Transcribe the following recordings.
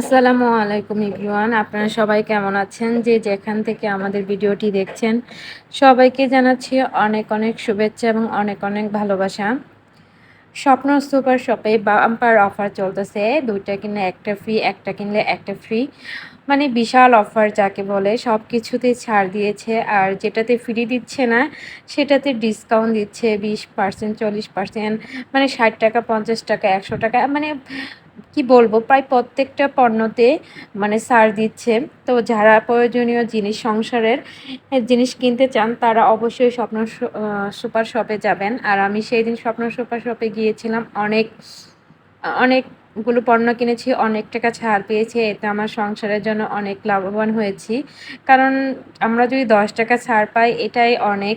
আসসালামু আলাইকুম ইভরিওয়ান আপনারা সবাই কেমন আছেন? যে যেখান থেকে আমাদের ভিডিওটি দেখছেন, সবাইকে জানাচ্ছি অনেক অনেক শুভেচ্ছা এবং অনেক অনেক ভালোবাসা। স্বপ্ন সুপার শপে বাম্পার অফার চলতেছে। দুইটা কিনলে একটা ফ্রি, একটা কিনলে একটা ফ্রি। মানে বিশাল অফার যাকে বলে সব কিছুতে ছাড় দিয়েছে। আর যেটাতে ফ্রি দিচ্ছে না, সেটাতে ডিসকাউন্ট দিচ্ছে বিশ পার্সেন্ট চল্লিশ পার্সেন্ট মানে ষাট টাকা, পঞ্চাশ টাকা, একশো টাকা মানে কি বলব, প্রায় প্রত্যেকটা পণ্যতে মানে ছাড় দিচ্ছে। তো যারা প্রয়োজনীয় জিনিস, সংসারের জিনিস কিনতে চান, তারা অবশ্যই স্বপ্ন সুপার শপে যাবেন। আর আমি সেই দিন স্বপ্ন সুপার শপে গিয়েছিলাম, অনেক, অনেকগুলো পণ্য কিনেছি, অনেক টাকা ছাড় পেয়েছি। এতে আমার সংসারের জন্য অনেক লাভবান হয়েছি। কারণ আমরা যদি দশ টাকা ছাড় পাই, এটাই অনেক।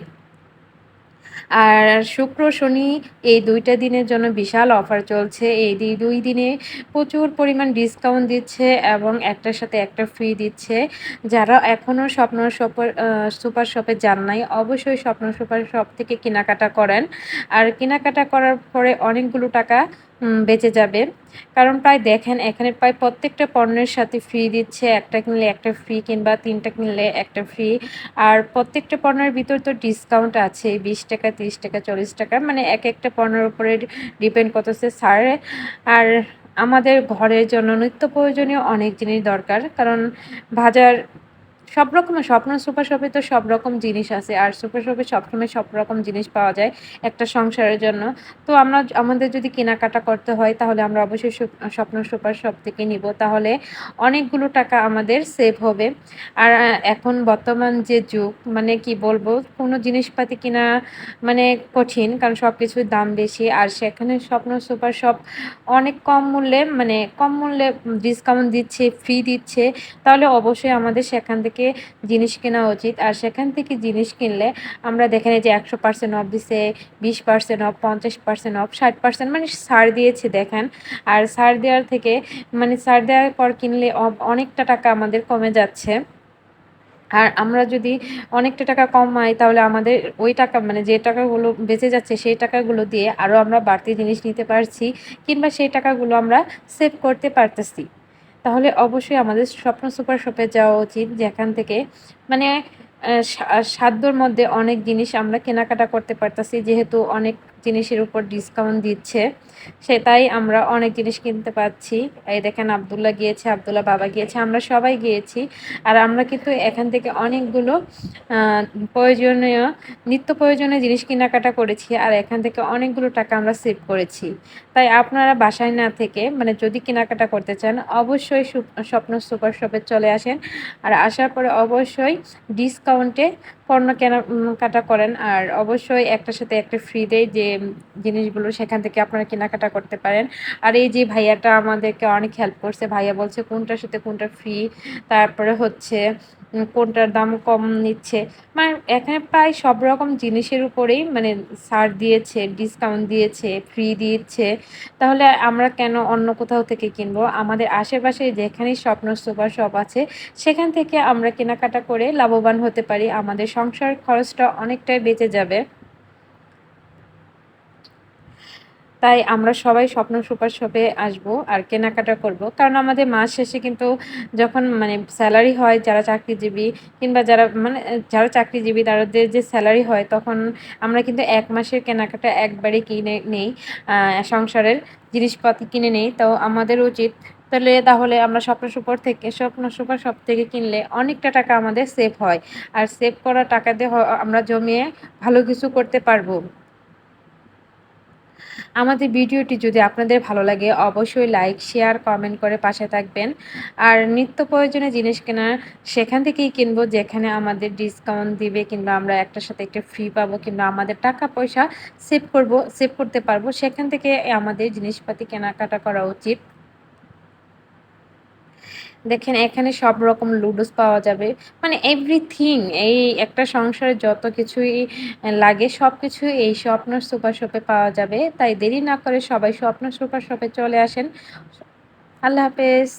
আর শুক্র শনি এই দুইটা দিনের জন্য বিশাল অফার চলছে। এই দুই দিনে প্রচুর পরিমাণ ডিসকাউন্ট দিচ্ছে এবং একটার সাথে একটা ফ্রি দিচ্ছে। যারা এখনও স্বপ্ন সুপার সুপার শপে যান নাই, অবশ্যই স্বপ্ন সুপার শপ থেকে কেনাকাটা করেন। আর কেনাকাটা করার পরে অনেকগুলো টাকা বেঁচে যাবে। কারণ প্রায় দেখেন, এখানে প্রায় প্রত্যেকটা পণ্যের সাথে ফ্রি দিচ্ছে। একটা কিনলে একটা ফ্রি কিংবা তিনটা কিনলে একটা ফ্রি আর প্রত্যেকটা পণ্যের ভিতর তো ডিসকাউন্ট আছে বিশ টাকা তিরিশ টাকা, চল্লিশ টাকা মানে এক একটা পণ্যের উপরে ডিপেন্ড করতেছে সারে। আর আমাদের ঘরের জন্য নিত্য প্রয়োজনীয় অনেক জিনিস দরকার, কারণ বাজার সব রকম স্বপ্ন সুপার শপে তো সব রকম জিনিস আছে আর সুপার শপে সবসময় সব রকম জিনিস পাওয়া যায় একটা সংসারের জন্য। তো আমরা আমাদের যদি কেনাকাটা করতে হয় তাহলে আমরা অবশ্যই স্বপ্ন সুপার শপ থেকে নিব। তাহলে অনেকগুলো টাকা আমাদের সেভ হবে। আর এখন বর্তমান যে যুগ মানে কি বলব, কোনো জিনিসপাতি কিনা মানে কঠিন কারণ সব কিছুর দাম বেশি। আর সেখানে স্বপ্ন সুপার শপ অনেক কম মূল্যে মানে কম মূল্যে ডিসকাউন্ট দিচ্ছে ফ্রি দিচ্ছে। তাহলে অবশ্যই আমাদের সেখান থেকে থেকে জিনিস কেনা উচিত। আর সেখান থেকে জিনিস কিনলে আমরা দেখে নিই যে একশো পার্সেন্ট অফ দিছে, বিশ পার্সেন্ট অফ পঞ্চাশ পার্সেন্ট অফ ষাট পার্সেন্ট মানে সার দিয়েছে দেখেন। আর সার দেওয়ার থেকে মানে সার দেওয়ার পর কিনলে অনেকটা টাকা আমাদের কমে যাচ্ছে। আর আমরা যদি অনেকটা টাকা কমাই তাহলে আমাদের ওই টাকা মানে যে টাকাগুলো বেঁচে যাচ্ছে সেই টাকাগুলো দিয়ে আরও আমরা বাড়তি জিনিস নিতে পারছি কিংবা সেই টাকাগুলো আমরা সেভ করতে পারতেছি। তাহলে অবশ্যই আমাদের স্বপ্ন সুপার শপে যাওয়া উচিত যেখান থেকে মানে সাধ্যর মধ্যে অনেক জিনিস আমরা কেনাকাটা করতে পারতাছি, যেহেতু অনেক জিনিসের উপর ডিসকাউন্ট দিচ্ছে, সেটাই আমরা অনেক জিনিস কিনতে পাচ্ছি। এই দেখেন আবদুল্লাহ গিয়েছে, আবদুল্লাহ বাবা গিয়েছে, আমরা সবাই গিয়েছি। আর আমরা কিন্তু এখান থেকে অনেকগুলো প্রয়োজনীয়, নিত্য প্রয়োজনীয় জিনিস কেনাকাটা করেছি আর এখান থেকে অনেকগুলো টাকা আমরা সেভ করেছি। তাই আপনারা বাসায় না থেকে মানে যদি কেনাকাটা করতে চান, অবশ্যই স্বপ্ন সুপার শপে চলে আসেন। আর আসার পরে অবশ্যই ডিসকাউন্টে পণ্য কেনাকাটা করেন। আর অবশ্যই একটার সাথে একটা ফ্রি দেয় যে জিনিসগুলো সেখান থেকে আপনারা কেনাকাটা করতে পারেন। আর এই যে ভাইয়াটা আমাদেরকে অনেক হেল্প করছে। ভাইয়া বলছে, কোনটার সাথে কোনটা ফ্রি তারপরে হচ্ছে কোনটার দাম কম নিচ্ছে। মানে এখানে প্রায় সব রকম জিনিসের উপরেই মানে ছাড় দিয়েছে ডিসকাউন্ট দিয়েছে ফ্রি দিচ্ছে তাহলে আমরা কেন অন্য কোথাও থেকে কিনবো? আমাদের আশেপাশে যেখানেই স্বপ্ন সুপার শপ আছে, সেখান থেকে আমরা কেনাকাটা করে লাভবান হতে পারি। আমাদের সংসার খরচটা অনেকটাই বেঁচে যাবে। তাই আমরা সবাই স্বপ্ন সুপার শপে আসব আর কেনাকাটা করব। কারণ আমাদের মাস শেষে কিন্তু যখন মানে স্যালারি হয় যারা চাকরিজীবী কিংবা যারা মানে যারা চাকরিজীবী তাদের যে স্যালারি হয় তখন আমরা কিন্তু এক মাসের কেনাকাটা একবারে কিনে নেই সংসারের জিনিসপাতি কিনে নেই। তো আমাদের উচিত তাহলে তাহলে আমরা স্বপ্ন সুপার থেকে স্বপ্ন সুপার শপ থেকে কিনলে অনেকটা টাকা আমাদের সেভ হয়। আর সেভ করা টাকা দিয়ে আমরা জমিয়ে ভালো কিছু করতে পারব। আমাদের ভিডিওটি যদি আপনাদের ভালো লাগে, অবশ্যই লাইক শেয়ার কমেন্ট করে পাশে থাকবেন। আর নিত্য প্রয়োজনে জিনিস কেনার সেখান থেকেই কিনবো, যেখানে আমাদের ডিসকাউন্ট দিবে কিংবা আমরা একটার সাথে একটা ফ্রি পাবো কিংবা আমাদের টাকা পয়সা সেভ করব সেভ করতে পারব। সেখান থেকে আমাদের জিনিসপাতি কেনাকাটা করা উচিত। দেখেন, এখানে সব রকম লুডোস পাওয়া যাবে। মানে এভরিথিং এই একটা সংসারে যত কিছুই লাগে সব কিছু এই স্বপ্ন সুপার শপে পাওয়া যাবে। তাই দেরি না করে সবাই স্বপ্ন সুপার শপে চলে আসেন। আল্লাহ হাফেজ।